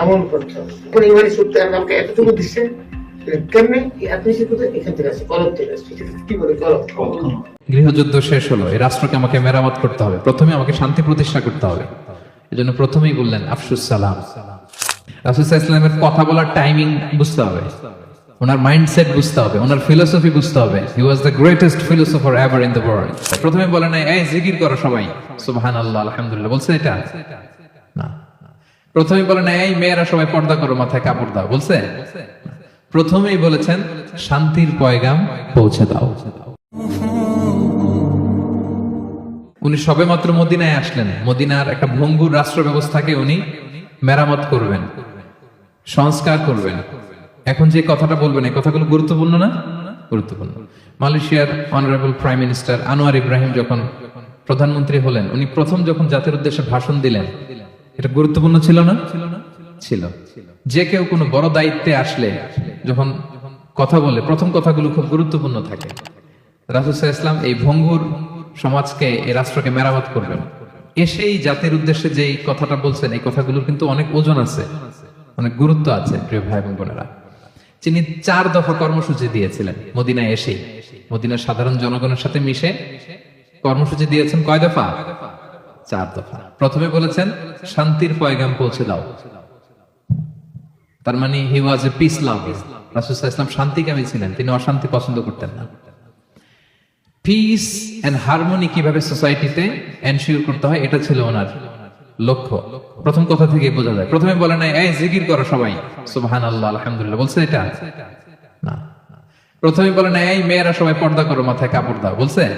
আমল করতে হবে। সূত্রে আমাকে এতটুকু দিচ্ছে আপনি সে কোথায়? এখান থেকে আসছে থেকে আসছে। কি বলে? গৃহযুদ্ধ শেষ হলো, এই রাষ্ট্রকে আমাকে মেরামত করতে হবে। প্রথমে আমাকে শান্তি প্রতিষ্ঠা করতে হবে। এই জন্য প্রথমেই বললেন, আফসুস সালাম। রাসুসাহ ইসলামের কথা বলার টাইমিং বুঝতে হবে। ওনার মাইন্ডসেট বুঝতে হবে। ওনার ফিলোসফি বুঝতে হবে। He was the greatest philosopher ever in the world প্রথমে বলেন এই, জিকির করো সবাই। সুবহানাল্লাহ, আলহামদুলিল্লাহ। বলছে এটা। প্রথমে বলেন এই মেয়েরা সবাই পর্দা করো, মাথায় কাপড় দাও। বলছে? প্রথমেই বলেছেন, শান্তির পয়গাম পৌঁছে দাও। উনি সবেমাত্র মদিনায় আসলেন। মদিনার একটা ভঙ্গুর রাষ্ট্র ব্যবস্থাকে উনি মেরামত করবেন, সংস্কার করবেন। এখন যে কথাটা বলবেন, এই কথাগুলো গুরুত্বপূর্ণ না? গুরুত্বপূর্ণ। মালয়েশিয়ার honourable prime minister Anwar Ibrahim যখন প্রধানমন্ত্রী হলেন, উনি প্রথম যখন জাতির উদ্দেশ্যে ভাষণ দিলেন এটা গুরুত্বপূর্ণ ছিল না? ছিল যে কেউ কোনো বড় দায়িত্বে আসলে যখন কথা বলে প্রথম কথাগুলো খুব গুরুত্বপূর্ণ থাকে। রাসুসাহ ইসলাম এই ভঙ্গুর সমাজকে এই রাষ্ট্রকে মেরামত করবেন। এসেই জাতির উদ্দেশ্যে যে কথাটা বলছেন এই কথাগুলোর কিন্তু অনেক ওজন আছে অনেক গুরুত্ব আছে প্রিয় ভাই এবং বোনেরা। তিনি চার দফা কর্মসূচি দিয়েছিলেন মদিনায় এসেই। মদিনার সাধারণ জনগণের সাথে মিশে কর্মসূচি দিয়েছেন কয় দফা? চার দফা। প্রথমে বলেছেন, শান্তির পয়গাম পৌঁছে দাও। তার মানে হি ওয়াজ এ পিস লাভ রাসুসাহ ইসলাম শান্তিকামী ছিলেন, তিনি অশান্তি পছন্দ করতেন না। পিস হারমোনি কীভাবে সোসাইটিতে এনশিওর করতে হয়, এটা ছিল ওনার লক্ষ্য। প্রথম কথা থেকে বোঝা যায়। প্রথমে বলে নাই, এই, জিকির করো সবাই। সুবহান আল্লাহ আলহামদুলিল্লাহ। বলছে এটা? না। প্রথমে বলে নাই, এই, মেয়েরা সবাই পর্দা করো, মাথায় কাপড় দাও। বলছে?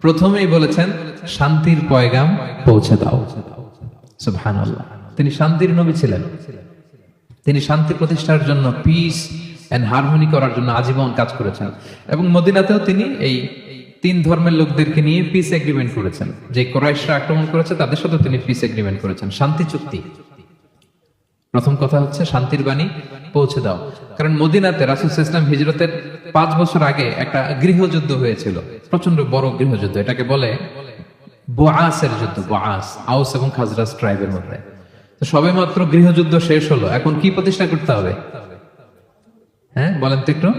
প্রথমেই বলেছেন, শান্তির পয়গাম পৌঁছে দাও। তিনি শান্তির নবী ছিলেন। তিনি শান্তি প্রতিষ্ঠার জন্য পিস এন্ড হারমোনি করার জন্য আজীবন কাজ করেছেন। এবং মদিনাতেও তিনি এই তিন ধর্মের লোকদেরকে নিয়ে পিস এগ্রিমেন্ট করেছেন। যে কোরাইশরা আক্রমণ করেছে, তাদের সাথে তিনি পিস এগ্রিমেন্ট করেছেন। শান্তি চুক্তি। প্রথম কথা হচ্ছে শান্তির বাণী পৌঁছে দাও। কারণ মদিনাতে রাসুল ইসলাম হিজরতের পাঁচ বছর আগে একটা গৃহযুদ্ধ হয়েছিল। প্রচণ্ড বড় গৃহযুদ্ধ। এটাকে বলে বোয়াসের যুদ্ধ বোয়াস আউস এবং খাজরাস ট্রাইবের মধ্যে। সবে মাত্র গৃহযুদ্ধ শেষ হলো। এখন কি প্রতিষ্ঠা করতে হবে? হ্যাঁ বলেন তো একটু।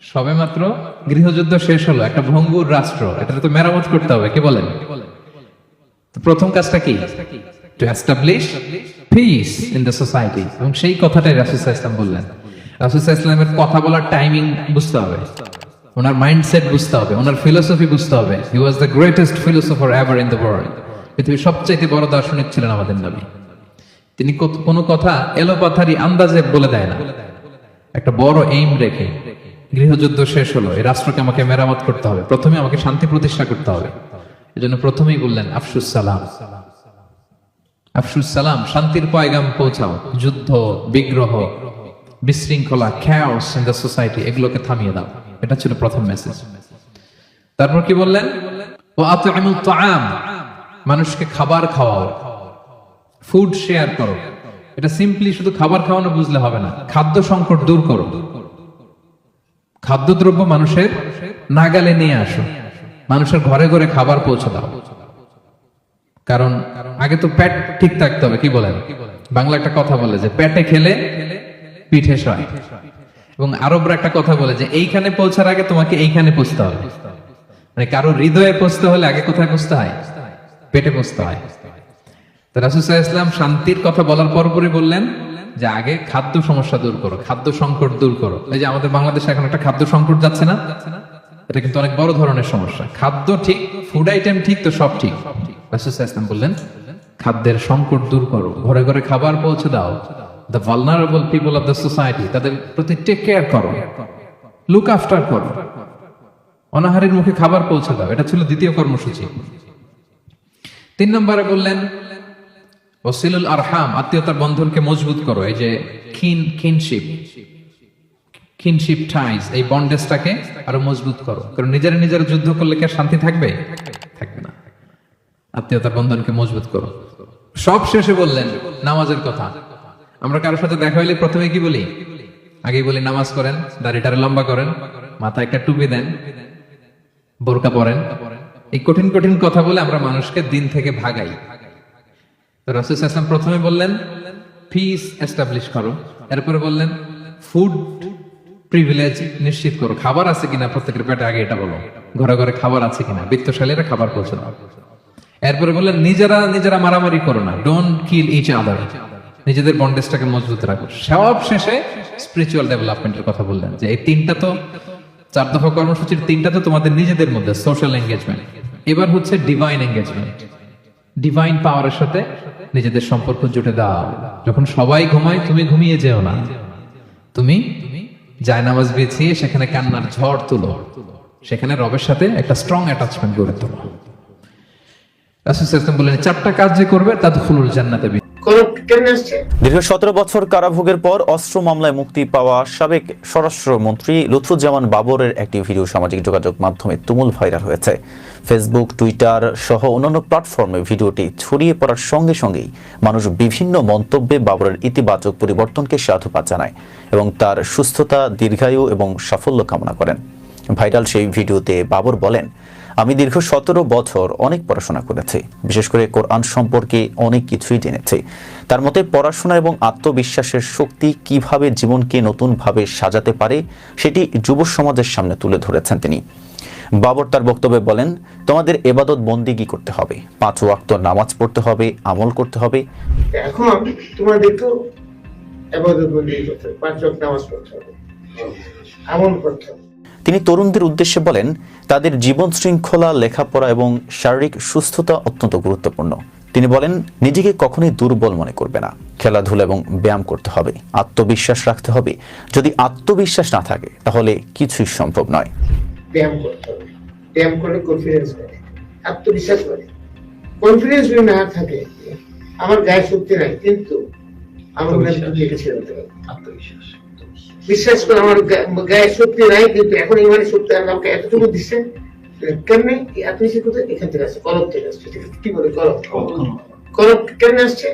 সবে মাত্র গৃহযুদ্ধ শেষ হলো। একটা ভঙ্গুর রাষ্ট্র। এটা তো মেরামত করতে হবে। কি বলেন? প্রথম কাজটা কি? To establish peace in the society এবং সেই কথাটাই রাসুসাহ ইসলাম বললেন। রাসুসাহ ইসলামের কথা বলার টাইমিং বুঝতে হবে। ওনার মাইন্ডসেট বুঝতে হবে, ওনার ফিলোসফি বুঝতে হবে। He was the greatest philosopher ever in the world পৃথিবীর সবচাইতে বড় দার্শনিক ছিলেন আমাদের নবী। তিনি কোনো কথা এলোপাথারি আন্দাজে বলে দেয় না। একটা বড় এইম রেখে গৃহযুদ্ধ শেষ হলো। এই রাষ্ট্রকে আমাকে মেরামত করতে হবে। প্রথমে আমাকে শান্তি প্রতিষ্ঠা করতে হবে। এজন্য প্রথমেই বললেন, আফসুস সালাম। আফসুস সালাম, শান্তির পয়গাম পৌঁছাও। যুদ্ধ, বিগ্রহ, বিশৃঙ্খলা খ্যাওস ইন দ্য সোসাইটি এগুলোকে থামিয়ে দাও। এটা ছিল প্রথম মেসেজ তারপর কি বললেন? ও আতআমুত তাআম, মানুষকে খাবার খাওয়াও। ফুড শেয়ার করো। এটা সিম্পলি শুধু খাবার খাওয়ানো বুঝলে হবে না, খাদ্য সংকট দূর করো। খাদ্যদ্রব্য মানুষের নাগালে নিয়ে আসো। মানুষের ঘরে ঘরে খাবার পৌঁছে দাও। কারণ আগে তো পেট ঠিক থাকতে হবে, কি বলেন? বাংলা একটা কথা বলে যে পেটে খেলে পিঠে সয়। এবং আরবরা একটা কথা বলে যে এইখানে পৌঁছার আগে তোমাকে এইখানে পৌঁছতে হবে। মানে কারও হৃদয়ে পৌঁছতে হলে আগে কোথায় পৌঁছতে হয়? পেটে পৌঁছতে হয়। তো রাসুসাহ ইসলাম শান্তির কথা বলার পরপরই বললেন যে আগে খাদ্য সমস্যা দূর করো, খাদ্য সংকট দূর করো। এই যে আমাদের বাংলাদেশে এখন একটা খাদ্য সংকট যাচ্ছে না? এটা কিন্তু অনেক বড় ধরনের সমস্যা। খাদ্য ঠিক ফুড আইটেম ঠিক, তো সব ঠিক। রাসুসাহ ইসলাম বললেন, খাদ্যের সংকট দূর করো, ঘরে ঘরে খাবার পৌঁছে দাও। The vulnerable people of the society তাদের প্রতি টেক কেয়ার করো লুক আফটার করো। অনাহারের মুখে খাবার পৌঁছে দাও, এটা ছিল দ্বিতীয় কর্মসূচি। তিন নম্বরে বললেন ওসিলুল আরহাম, আত্মীয়তার বন্ধনকে মজবুত করো, এই যে খিন খিনশিপ খিনশিপ টাইজ এই বন্ডেজটাকে আরও মজবুত করো। কারণ নিজেরা নিজেরা যুদ্ধ করলে কি শান্তি থাকবে? আত্মীয়তার বন্ধনকে মজবুত করো। সব শেষে বললেন, নামাজের কথা। আমরা কারোর সাথে দেখা হইলে প্রথমে কি বলি? আগেই বলি, নামাজ করেন দাড়িটারে লম্বা করেন, মাথায় একটা টুপি দেন, বোরকা পরেন। এই কঠিন কঠিন কথা বলে আমরা মানুষকে দিন থেকে ভাগাই। তো রাসুল ইসলাম প্রথমে বললেন পিস এস্টাবলিশ করো। এরপরে বললেন ফুড প্রিভিলেজ নিশ্চিত করো। খাবার আছে কিনা প্রত্যেকের পেটে? আগে এটা বলো। ঘরে ঘরে খাবার আছে কিনা? বিত্তশালীরা খাবার পৌঁছে এরপরে বললেন, নিজেরা নিজেরা মারামারি করো না। ডোন্ট কিল ইচ আদার নিজেদের বন্ডেজটাকে মজবুত রাখো। সব শেষে স্পিরিচুয়াল ডেভেলপমেন্টের কথা বললেন যে এই তিনটা তো, চার দফা কর্মসূচির তিনটা তো তোমাদের নিজেদের মধ্যে সোশ্যাল এঙ্গেজমেন্ট এবার হচ্ছে ডিভাইন এঙ্গেজমেন্ট ডিভাইন পাওয়ারের সাথে নিজেদের সম্পর্ক জুটে দাও। যখন সবাই ঘুমায়, তুমি ঘুমিয়ে যেও না। তুমি জায়নামাজ বিছিয়ে সেখানে কান্নার ঝড় তুলো। সেখানে রবের সাথে একটা স্ট্রং অ্যাটাচমেন্ট গড়ে তোলো। রাসূল বললেন চারটা কাজ যে করবে তা ফুলুল জান্নাতে দীর্ঘ সতেরো বছর কারাভোগের পর অস্ত্র মামলায় মুক্তি পাওয়া সাবেক স্বরাষ্ট্রমন্ত্রী লুৎফুজ্জামান বাবরের একটি ভিডিও সামাজিক যোগাযোগ মাধ্যমে তুমুল ভাইরাল হয়েছে। ফেসবুক টুইটার সহ অন্যান্য প্ল্যাটফর্মে ভিডিওটি ছড়িয়ে পড়ার সঙ্গে সঙ্গেই মানুষ বিভিন্ন মন্তব্যে বাবরের ইতিবাচক পরিবর্তনকে সাধুবাদ জানায় এবং তার সুস্থতা দীর্ঘায়ু এবং সাফল্য কামনা করেন। ভাইরাল সেই ভিডিওতে বাবর বলেন আমি দীর্ঘ সতেরো বছর অনেক পড়াশোনা করেছি। বিশেষ করে কোরআন সম্পর্কে অনেক কিছুই জেনেছি। তার মতে পড়াশোনা এবং আত্মবিশ্বাসের শক্তি কীভাবে জীবনকে নতুনভাবে সাজাতে পারে, সেটি যুব সমাজের সামনে তুলে ধরেছেন তিনি। বাবর তার বক্তব্যে বলেন, তোমাদের এবাদত বন্দিগি করতে হবে? পাঁচ ওয়াক্ত নামাজ পড়তে হবে, আমল করতে হবে? এখন তোমাদেরকেও আবাদত বন্দি করতে হবে পাঁচ ওয়াক্ত নামাজ পড়তে হবে। আমল করতে হবে। তিনি তরুণদের উদ্দেশ্যে বলেন তাদের জীবন শৃঙ্খলা লেখাপড়া এবং শারীরিক সুস্থতা অত্যন্ত গুরুত্বপূর্ণ। তিনি বলেন নিজেকে কখনোই দুর্বল মনে করবে না। খেলাধুলা এবং ব্যায়াম করতে হবে আত্মবিশ্বাস রাখতে হবে। যদি আত্মবিশ্বাস না থাকে তাহলে কিছুই সম্ভব নয়। ব্যায়াম করতে হবে। ব্যায়াম করলে কনফিডেন্স বাড়ে। আত্মবিশ্বাস বাড়ে। কনফিডেন্স যদি না থাকে আমার গায়ে শক্তি নাই কিন্তু আমার ছেড়ে দিতে পারব বিশ্বাস করে আমার গায়ে শক্তি নাই কিন্তু এখন ইমানের শক্তি আল্লাহ আমাকে এতটুকু দিচ্ছে কেমনে এই আত্মবিশ্বাস কোথায়? এখান থেকে আসছে কলম থেকে আসছে। ঠিক আছে? কি বলে কলম? কলম। কেমনে আসছে?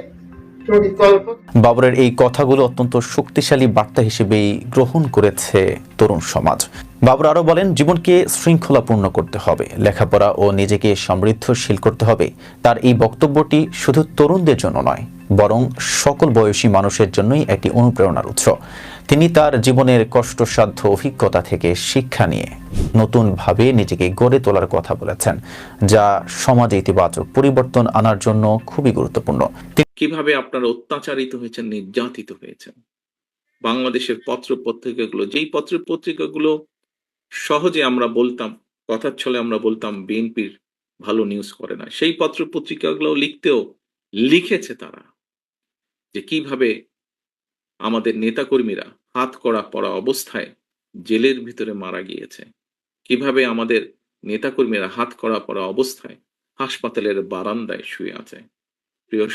বাবরের এই কথাগুলো অত্যন্ত শক্তিশালী বার্তা হিসেবেই গ্রহণ করেছে তরুণ সমাজ। বাবর আরও বলেন জীবনকে শৃঙ্খলাপূর্ণ করতে হবে লেখাপড়া ও নিজেকে সমৃদ্ধশীল করতে হবে। তার এই বক্তব্যটি শুধু তরুণদের জন্য নয় বরং সকল বয়সী মানুষের জন্যই একটি অনুপ্রেরণার উৎস। তিনি তার জীবনের কষ্টসাধ্য অভিজ্ঞতা থেকে শিক্ষা নিয়ে নতুনভাবে নিজেকে গড়ে তোলার কথা বলেছেন, যা সমাজে ইতিবাচক পরিবর্তন আনার জন্য খুবই গুরুত্বপূর্ণ। কীভাবে আপনারা অত্যাচারিত হয়েছেন, নির্যাতিত হয়েছেন? বাংলাদেশের পত্র পত্রিকাগুলো যেই পত্র পত্রিকাগুলো সহজে আমরা বলতাম, কথার ছলে আমরা বলতাম, বিএনপির ভালো নিউজ করে না, সেই পত্র পত্রিকাগুলো লিখতেও লিখেছে তারা। যে কীভাবে আমাদের নেতাকর্মীরা হাত করা পড়া অবস্থায় জেলের ভিতরে মারা গিয়েছে, কীভাবে আমাদের নেতাকর্মীরা হাত করা পড়া অবস্থায় হাসপাতালের বারান্দায় শুয়ে আছে। প্রিয়